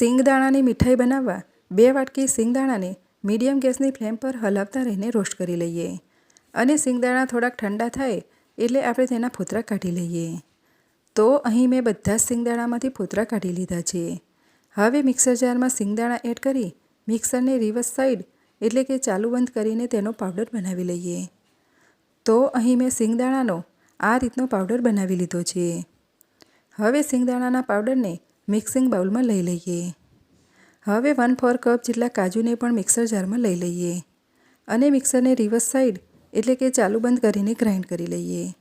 સિંગદાણાની મીઠાઈ બનાવવા બે વાટકી સિંગદાણાને મીડિયમ ગેસની ફ્લેમ પર હલાવતા રહીને રોસ્ટ કરી લઈએ. અને સિંગદાણા થોડાક ઠંડા થાય એટલે આપણે તેના ફોતરા કાઢી લઈએ. તો અહીં મેં બધા જ સિંગદાણામાંથી ફોતરા કાઢી લીધા છે. હવે મિક્સર જારમાં સિંગદાણા એડ કરી મિક્સરને રિવર્સ સાઈડ એટલે કે ચાલુ બંધ કરીને તેનો પાવડર બનાવી લઈએ. તો અહીં મેં સિંગદાણાનો આ રીતનો પાવડર બનાવી લીધો છે. હવે સિંગદાણાના પાવડરને મિક્સિંગ બાઉલમાં લઈ લઈએ. હવે વન ફોર કપ જેટલા કાજુને પણ મિક્સર જારમાં લઈ લઈએ. અને મિક્સરને રિવર્સ સાઈડ એટલે કે ચાલુ બંધ કરીને ગ્રાઇન્ડ કરી લઈએ.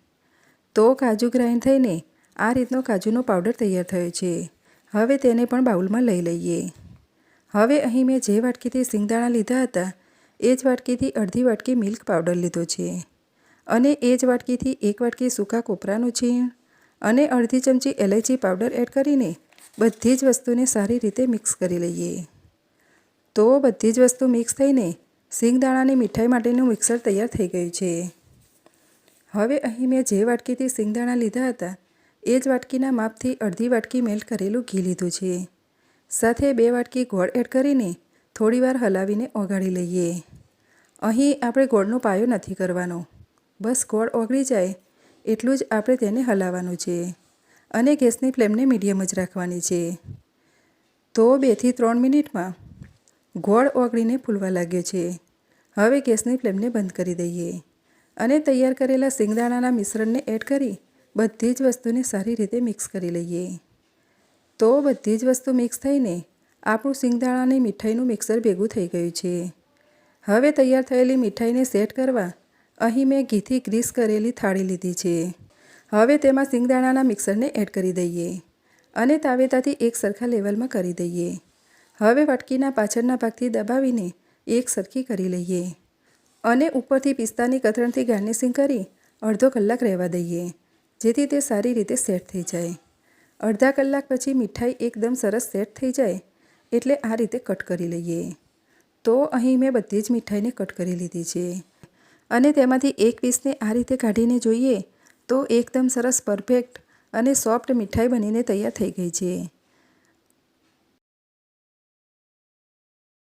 તો કાજુ ગ્રાઇન્ડ થઈને આ રીતનો કાજુનો પાવડર તૈયાર થયો છે. હવે તેને પણ બાઉલમાં લઈ લઈએ. હવે અહીં મેં જે વાટકીથી સિંગદાણા લીધા હતા, એ જ વાટકીથી અડધી વાટકી મિલ્ક પાવડર લીધો છે. અને એ જ વાટકીથી એક વાટકી સૂકા કોપરાનું છીણ અને અડધી ચમચી એલાયચી પાવડર એડ કરીને બધી જ વસ્તુને સારી રીતે મિક્સ કરી લઈએ. તો બધી જ વસ્તુ મિક્સ થઈને સિંગદાણાની મીઠાઈ માટેનું મિક્સર તૈયાર થઈ ગયું છે. હવે અહીં મેં જે વાટકીથી સિંગદાણા લીધા હતા, એ જ વાટકીના માપથી અડધી વાટકી મેલ્ટ કરેલું ઘી લીધું છે. સાથે બે વાટકી ગોળ એડ કરીને થોડીવાર હલાવીને ઓગાળી લઈએ. અહીં આપણે ગોળનો પાયો નથી કરવાનો. બસ ગોળ ઓગળી જાય એટલું જ આપણે તેને હલાવવાનું છે. અને ગેસની ફ્લેમને મીડિયમ જ રાખવાની છે. તો બેથી ત્રણ મિનિટમાં ગોળ ઓગળીને ફૂલવા લાગ્યો છે. હવે ગેસની ફ્લેમને બંધ કરી દઈએ અને તૈયાર કરેલા સિંગદાણાના મિશ્રણને એડ કરી બધી જ વસ્તુને સારી રીતે મિક્સ કરી લઈએ. તો બધી જ વસ્તુ મિક્સ થઈને આપણું સિંગદાણાની મીઠાઈનું મિક્સર ભેગું થઈ ગયું છે. હવે તૈયાર થયેલી મીઠાઈને સેટ કરવા અહીં મેં ઘીથી ગ્રીસ કરેલી થાળી લીધી છે. હવે તેમાં સિંગદાણાના મિક્સરને એડ કરી દઈએ અને તાવેતાથી એક સરખા લેવલમાં કરી દઈએ. હવે વાટકીના પાછળના ભાગથી દબાવીને એક સરખી કરી લઈએ અને ઉપરથી પિસ્તાની કતરણથી ગાર્નિશિંગ કરી અડધો કલાક રહેવા દઈએ, જેથી તે સારી રીતે સેટ થઈ જાય. અડધા કલાક પછી મીઠાઈ એકદમ સરસ સેટ થઈ જાય એટલે આ રીતે કટ કરી લઈએ. તો અહીં મેં બધી જ મીઠાઈને કટ કરી લીધી છે અને તેમાંથી એક પીસને આ રીતે કાઢીને જોઈએ તો એકદમ સરસ પરફેક્ટ અને સોફ્ટ મીઠાઈ બનીને તૈયાર થઈ ગઈ છે.